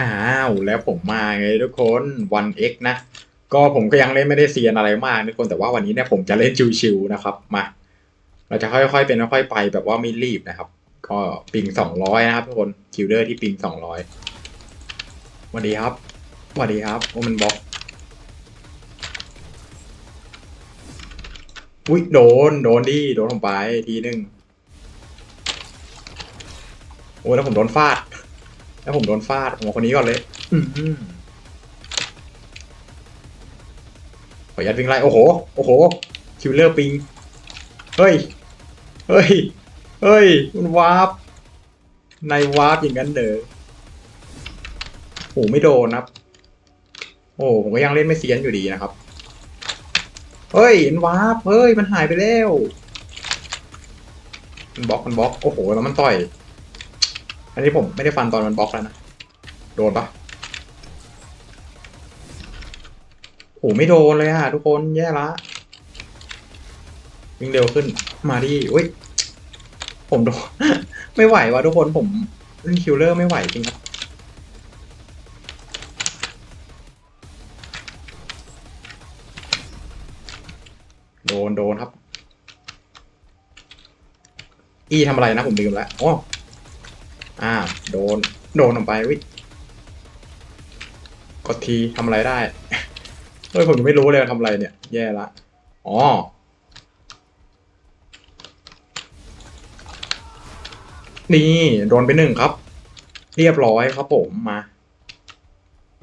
อ้าวแล้วผมมาไงทุกคน 1x นะ ก็ผมก็ยังเล่นไม่ได้เซียนอะไรมากทุกคนแต่ว่าวันนี้เนี่ยผมจะเล่นชิวๆนะครับมาเราจะค่อยๆเป็นค่อยๆไปแบบว่าไม่รีบนะครับ ก็ปิงสองร้อยนะครับทุกคนคิวเดอร์ที่ปิงสองร้อยสวัสดีครับสวัสดีครับโอ้มันบล็อกอุ้ยโดนโดนดิโดนผมไปทีนึงโอ้แล้วผมโดนฟาด แล้วผมโดนฟาดผมเอาคนนี้ก่อนเลยอือหือขอยัดวิ่งไล่โอ้โห โอ้โห คิวเลอร์ปิง เฮ้ย เฮ้ย เฮ้ย มันวาร์ปในวาร์ปอย่างนั้นเด้อโอ้ไม่โดนนะครับ โอ้ผมก็ยังเล่นไม่เซียนอยู่ดีนะครับ เฮ้ย มันวาร์ป เฮ้ย มันหายไปแล้ว มันบล็อก มันบล็อก โอ้โห แล้วมันต่อย อันนี้ผมไม่ได้ฟันตอนมันบล็อกแล้วนะ โดนปะโอ้ไม่โดนเลยอะทุกคนแย่ละวิ่งเร็วขึ้นมาดิอุ้ย ผมโดน ไม่ไหววะทุกคนผมเล่นคิวเลอร์ไม่ไหวจริงครับโดนโดนครับ อีทำอะไรนะผมลืมแล้วอ๋อ อ่า โดน โดนออกไปวิกดทีทำอะไรได้ เฮ้ยผมยังไม่รู้เลยทำอะไรเนี่ย แย่ละ อ๋อ นี่ โดนไปหนึ่งครับ เรียบร้อยครับผมมา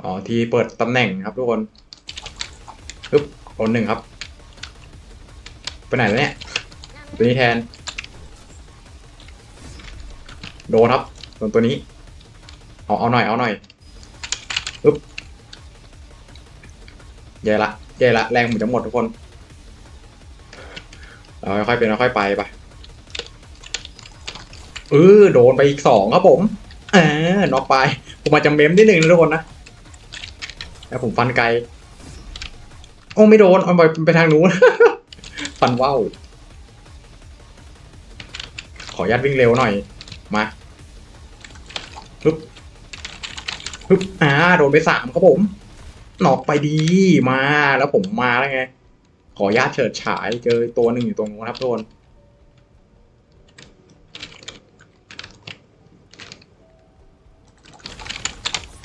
อ๋อ ทีเปิดตำแหน่งครับทุกคนปึ๊บโดนหนึ่งครับ ไปไหนแล้วเนี่ยตัวนี้แทน โดนครับ โดนตัวนี้ เอาเอาหน่อยเอาหน่อยปึ๊บแย่ละแย่ละแรงผมจะหมดทุกคนเราค่อยๆเป็นค่อยๆไปไปเออโดนไปอีกสองครับผมอ่าน็อกไป ผมอาจจะเมมนิดนึงนะทุกคนนะแล้วผมฟันไกลโอ้ไม่โดนเอาไปไปทางนู้นฟันว่าวขออนุญาตวิ่งเร็วหน่อย มา ฮึบฮึบอ่าโดนไปสามครับผม หนอกไปดีมาแล้วผมมาแล้วไง ขอญาตเฉิดฉายเจอตัวหนึ่งอยู่ตรงนู้นครับทุกคน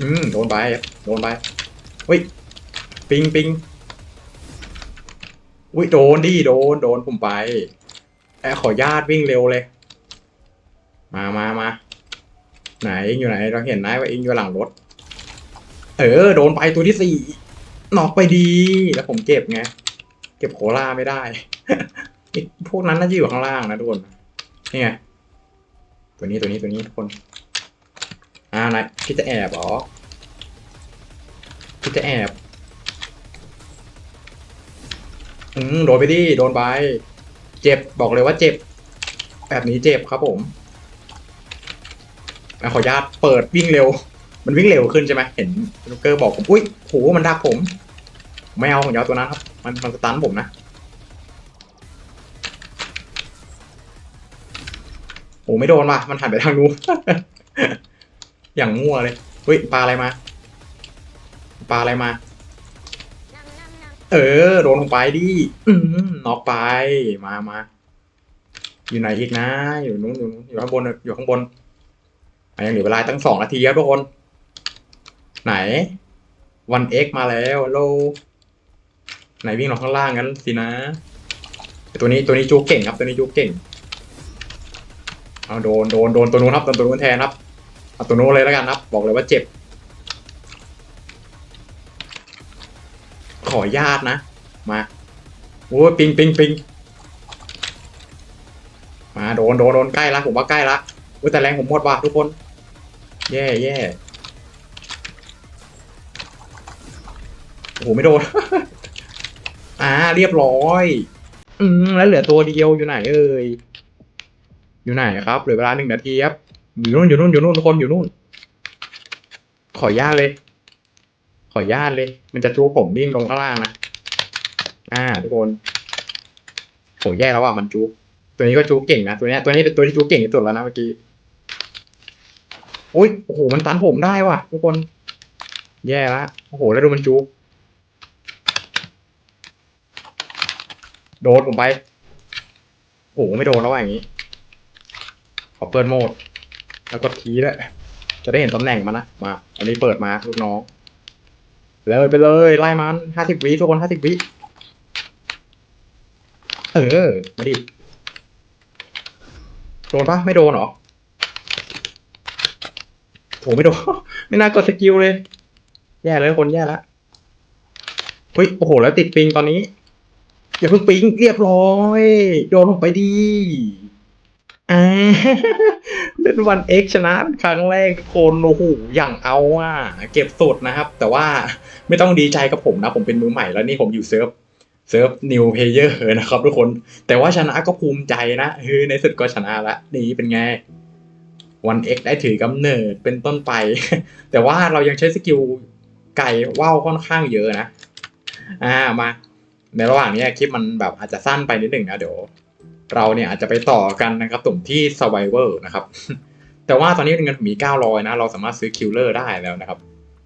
อืมโดนไปโดนไปเฮ้ยปิงปิงอุ้ยโดนดิโดนโดนผมไปแอขอญาตวิ่งเร็วเลย มามามา ไหนเองอยู่ไหนเราเห็นนะว่าเองอยู่หลังรถ เออ โดนไปตัวที่สี่นอกไปดี แล้วผมเก็บไง เก็บโคล่าไม่ได้อีกพวกนั้นน่าจะอยู่ข้างล่างนะทุกคนนี่ไงตัวนี้ตัวนี้ตัวนี้ทุกคน อ่านายพี่จะแอบเหรอพี่จะแอบอืมโดนไปดิโดนไป เจ็บบอกเลยว่าเจ็บ แบบนี้เจ็บครับผม อะขออนุญาตเปิดวิ่งเร็ว มันวิ่งเร็วขึ้นใช่ไหมเห็นลูกเกอร์บอกผมอุ้ยโหมันดักผม ไม่เอาของยาวตัวนั้นครับ มันมันสตันผมนะโอ้ไม่โดนว่ะมันหันไปทางนู้นอย่างมั่วเลยเฮ้ยปลาอะไรมาปลาอะไรมา เออ โดนลงไปดิน็อกไปมามาอยู่ไหนอีกนะ อยู่นู้นอยู่นู้นอยู่ข้างบนอยู่ข้างบน ยังเหลือเวลาตั้งสองนาทีครับทุกคน ไหนวันเอ็กมาแล้วโลไหนวิ่งลงข้างล่างงั้นสินะ ตัวนี้ตัวนี้จูเก่งครับตัวนี้จูเก่งเอาโดนโดนโดนตัวนู้นครับตัวนู้นแทนครับเอาตัวนู้นเลยแล้วกันครับ บอกเลยว่าเจ็บ ขอญาตนะ มาโอ้ยปิงปิงปิงมาโดนโดนโดนใกล้ละผมว่าใกล้ละ โอ้ยแต่แรงผมหมดว่ะทุกคน แย่แย่โอ้โหไม่โดน อ่า เรียบร้อย อืมแล้วเหลือตัวเดียวอยู่ไหนเอ่ย อยู่ไหนครับ เหลือเวลาหนึ่งนาทีครับ อยู่นู่นอยู่นู่นอยู่นู่นทุกคนอยู่นู่น ขออนุญาตเลย ขออนุญาตเลย มันจะจูผมวิ่งลงข้างล่างนะ อ่า ทุกคนโหแย่แล้วอะมันจูตัวนี้ก็จูเก่งนะตัวนี้ตัวนี้เป็นตัวที่จูเก่งที่สุดแล้วนะเมื่อกี้ อุ้ยโอ้โหมันตันผมได้ว่ะ ทุกคน แย่ละโอ้โห แล้วดูมันจุกโดนผมไปโอ้โหไม่โดนแล้วอย่างนี้ขอเปิดโหมด แล้วกดทีแล้วยจะได้เห็นตำแหน่งมันนะมา อันนี้เปิดมาลูกน้องเลยไปเลยไล่มันห้าสิบวิทุกคนห้าสิบวิเออมาดิโดนปะไม่โดนหรอ โหไม่โดน ไม่น่ากดสกิลเลย แย่เลยคนแย่ละเฮ้ยโอ้โห แล้วติดปิงตอนนี้ อย่าเพิ่งปิงเรียบร้อย โดนลงไปดีอ่าเล่นวันเอ็กชนะครั้งแรกคนโอ้โหอย่างเอาอะ เก็บสุดนะครับ แต่ว่าไม่ต้องดีใจกับผมนะ ผมเป็นมือใหม่แล้วนี่ผมอยู่เซิร์ฟเซิร์ฟนิวเพเยอร์นะครับทุกคน แต่ว่าชนะก็ภูมิใจนะเฮ้ยในสุดก็ชนะละนี่เป็นไง วันเได้ถือกำเนิดเป็นต้นไป แต่ว่าเรายังใช้สกิลไก่ว่าวค่อนข้างเยอะนะ อ่ามา ในระหว่างนี้คลิปมันแบบอาจจะสั้นไปนิดหนึ่งนะเดี๋ยว เราเนี่ยอาจจะไปต่อกันนะครับตุ่มที่ Survivor นะครับ แต่ว่าตอนนี้เงินผมมี 900 นะ เราสามารถซื้อคิลเลอร์ได้แล้วนะครับ